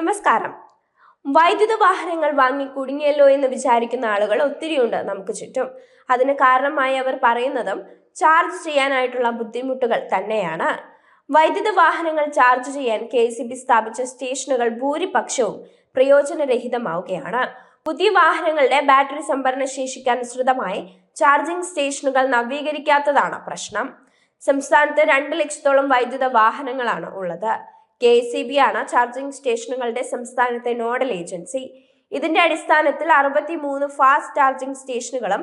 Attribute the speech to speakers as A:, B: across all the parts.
A: നമസ്കാരം. വൈദ്യുത വാഹനങ്ങൾ വാങ്ങി കുടുങ്ങിയല്ലോ എന്ന് വിചാരിക്കുന്ന ആളുകൾ ഒത്തിരിയുണ്ട് നമുക്ക് ചുറ്റും. അതിന് കാരണമായി അവർ പറയുന്നതും ചാർജ് ചെയ്യാനായിട്ടുള്ള ബുദ്ധിമുട്ടുകൾ തന്നെയാണ്. വൈദ്യുത വാഹനങ്ങൾ ചാർജ് ചെയ്യാൻ കെ സി ബി സ്ഥാപിച്ച സ്റ്റേഷനുകൾ ഭൂരിപക്ഷവും പ്രയോജനരഹിതമാവുകയാണ്. പുതിയ വാഹനങ്ങളുടെ ബാറ്ററി സംഭരണ ശേഷിക്ക് അനുസൃതമായി ചാർജിംഗ് സ്റ്റേഷനുകൾ നവീകരിക്കാത്തതാണ് പ്രശ്നം. സംസ്ഥാനത്ത് രണ്ട് ലക്ഷത്തോളം വൈദ്യുത വാഹനങ്ങളാണ് ഉള്ളത്. കെ സി ബി ആണ് ചാർജിംഗ് സ്റ്റേഷനുകളുടെ സംസ്ഥാനത്തെ നോഡൽ ഏജൻസി. ഇതിന്റെ അടിസ്ഥാനത്തിൽ അറുപത്തി മൂന്ന് ഫാസ്റ്റ് ചാർജിംഗ് സ്റ്റേഷനുകളും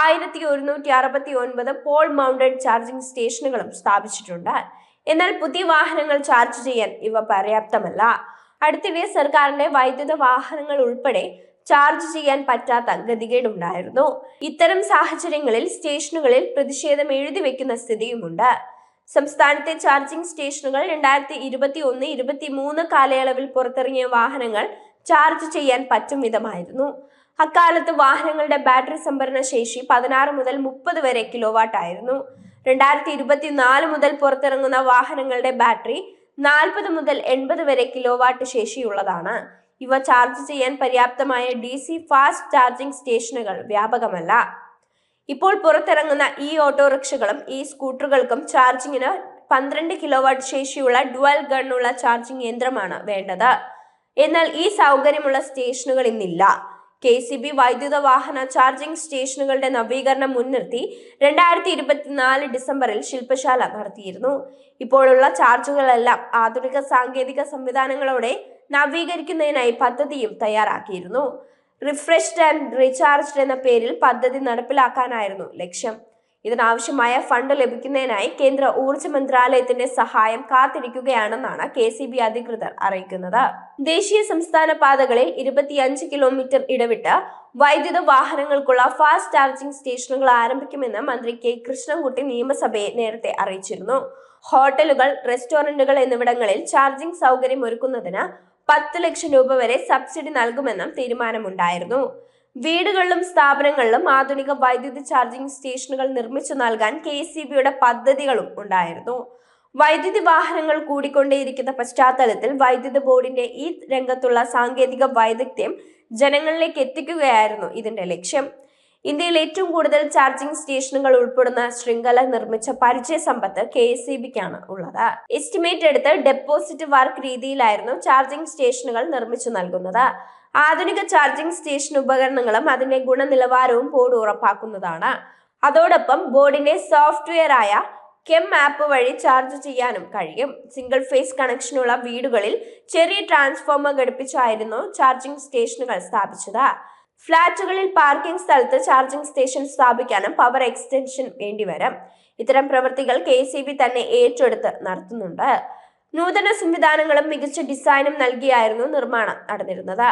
A: ആയിരത്തി ഒരുന്നൂറ്റി അറുപത്തി ഒൻപത് പോൾ മൗണ്ടഡ് ചാർജിംഗ് സ്റ്റേഷനുകളും സ്ഥാപിച്ചിട്ടുണ്ട്. എന്നാൽ പുതിയ വാഹനങ്ങൾ ചാർജ് ചെയ്യാൻ ഇവ പര്യാപ്തമല്ല. അടുത്തിടെ സർക്കാരിന്റെ വൈദ്യുത വാഹനങ്ങൾ ഉൾപ്പെടെ ചാർജ് ചെയ്യാൻ പറ്റാത്ത ഗതികേടുണ്ടായിരുന്നു. ഇത്തരം സാഹചര്യങ്ങളിൽ സ്റ്റേഷനുകളിൽ പ്രതിഷേധം എഴുതി വെക്കുന്ന സ്ഥിതിയുമുണ്ട്. സംസ്ഥാനത്തെ ചാർജിംഗ് സ്റ്റേഷനുകൾ രണ്ടായിരത്തി ഇരുപത്തി ഒന്ന് ഇരുപത്തി മൂന്ന് കാലയളവിൽ പുറത്തിറങ്ങിയ വാഹനങ്ങൾ ചാർജ് ചെയ്യാൻ പറ്റും വിധമായിരുന്നു. അക്കാലത്ത് വാഹനങ്ങളുടെ ബാറ്ററി സംഭരണ ശേഷി പതിനാറ് മുതൽ മുപ്പത് വരെ കിലോവാട്ട് ആയിരുന്നു. രണ്ടായിരത്തി ഇരുപത്തിനാല് മുതൽ പുറത്തിറങ്ങുന്ന വാഹനങ്ങളുടെ ബാറ്ററി നാൽപ്പത് മുതൽ എൺപത് വരെ കിലോവാട്ട് ശേഷിയുള്ളതാണ്. ഇവ ചാർജ് ചെയ്യാൻ പര്യാപ്തമായ ഡി ഫാസ്റ്റ് ചാർജിംഗ് സ്റ്റേഷനുകൾ വ്യാപകമല്ല. ഇപ്പോൾ പുറത്തിറങ്ങുന്ന ഈ ഓട്ടോറിക്ഷകളും ഈ സ്കൂട്ടറുകൾക്കും ചാർജിങ്ങിന് പന്ത്രണ്ട് കിലോവാട്ട് ശേഷിയുള്ള ഡുവൽ ഗണ്ണുള്ള ചാർജിംഗ് യന്ത്രമാണ് വേണ്ടത്. എന്നാൽ ഈ സൗകര്യമുള്ള സ്റ്റേഷനുകൾ ഇന്നില്ല. കെ സി ബി വൈദ്യുത വാഹന ചാർജിംഗ് സ്റ്റേഷനുകളുടെ നവീകരണം മുൻനിർത്തി രണ്ടായിരത്തി ഇരുപത്തിനാല് ഡിസംബറിൽ ശില്പശാല നടത്തിയിരുന്നു. ഇപ്പോഴുള്ള ചാർജുകളെല്ലാം ആധുനിക സാങ്കേതിക സംവിധാനങ്ങളോടെ നവീകരിക്കുന്നതിനായി പദ്ധതിയും തയ്യാറാക്കിയിരുന്നു. റിഫ്രഷ്ഡ് ആൻഡ് റീചാർജ്ഡ് എന്ന പേരിൽ പദ്ധതി നടപ്പിലാക്കാനായിരുന്നു ലക്ഷ്യം. ഇതിനാവശ്യമായ ഫണ്ട് ലഭിക്കുന്നതിനായി കേന്ദ്ര ഊർജ മന്ത്രാലയത്തിന്റെ സഹായം കാത്തിരിക്കുകയാണെന്നാണ് കെ സി ബി അധികൃതർ അറിയിക്കുന്നത്. ദേശീയ സംസ്ഥാന പാതകളിൽ ഇരുപത്തിയഞ്ച് കിലോമീറ്റർ ഇടവിട്ട് വൈദ്യുത വാഹനങ്ങൾക്കുള്ള ഫാസ്റ്റ് ചാർജിംഗ് സ്റ്റേഷനുകൾ ആരംഭിക്കുമെന്ന് മന്ത്രി കെ കൃഷ്ണൻകുട്ടി നിയമസഭയെ നേരത്തെ അറിയിച്ചിരുന്നു. ഹോട്ടലുകൾ റെസ്റ്റോറന്റുകൾ എന്നിവിടങ്ങളിൽ ചാർജിംഗ് സൗകര്യം ഒരുക്കുന്നതിന് പത്ത് ലക്ഷം രൂപ വരെ സബ്സിഡി നൽകുമെന്നും തീരുമാനമുണ്ടായിരുന്നു. വീടുകളിലും സ്ഥാപനങ്ങളിലും ആധുനിക വൈദ്യുതി ചാർജിംഗ് സ്റ്റേഷനുകൾ നിർമ്മിച്ചു നൽകാൻ കെ സി ബിയുടെ പദ്ധതികളും ഉണ്ടായിരുന്നു. വൈദ്യുതി വാഹനങ്ങൾ കൂടിക്കൊണ്ടേയിരിക്കുന്ന പശ്ചാത്തലത്തിൽ വൈദ്യുതി ബോർഡിന്റെ ഈ രംഗത്തുള്ള സാങ്കേതിക വൈദഗ്ധ്യം ജനങ്ങളിലേക്ക് എത്തിക്കുകയായിരുന്നു ഇതിന്റെ ലക്ഷ്യം. ഇന്ത്യയിൽ ഏറ്റവും കൂടുതൽ ചാർജിംഗ് സ്റ്റേഷനുകൾ ഉൾപ്പെടുന്ന ശൃംഖല നിർമ്മിച്ച പരിചയ സമ്പത്ത് കെ എസ് സി ബിക്കാണ് ഉള്ളത്. എസ്റ്റിമേറ്റ് എടുത്ത് ഡെപ്പോസിറ്റ് വർക്ക് രീതിയിലായിരുന്നു ചാർജിംഗ് സ്റ്റേഷനുകൾ നിർമ്മിച്ചു നൽകുന്നത്. ആധുനിക ചാർജിംഗ് സ്റ്റേഷൻ ഉപകരണങ്ങളും അതിന്റെ ഗുണനിലവാരവും ബോർഡ് ഉറപ്പാക്കുന്നതാണ്. അതോടൊപ്പം ബോർഡിന്റെ സോഫ്റ്റ്വെയർ ആയ കെം ആപ്പ് വഴി ചാർജ് ചെയ്യാനും കഴിയും. സിംഗിൾ ഫേസ് കണക്ഷനുള്ള വീടുകളിൽ ചെറിയ ട്രാൻസ്ഫോമർ ഘടിപ്പിച്ചായിരുന്നു ചാർജിംഗ് സ്റ്റേഷനുകൾ സ്ഥാപിച്ചത്. ഫ്ളാറ്റുകളിൽ പാർക്കിംഗ് സ്ഥലത്ത് ചാർജിംഗ് സ്റ്റേഷൻ സ്ഥാപിക്കാനും പവർ എക്സ്റ്റൻഷൻ വേണ്ടിവരും. ഇത്തരം പ്രവൃത്തികൾ കെ തന്നെ ഏറ്റെടുത്ത് നടത്തുന്നുണ്ട്. നൂതന സംവിധാനങ്ങളും മികച്ച ഡിസൈനും നൽകിയായിരുന്നു നിർമ്മാണം നടന്നിരുന്നത്.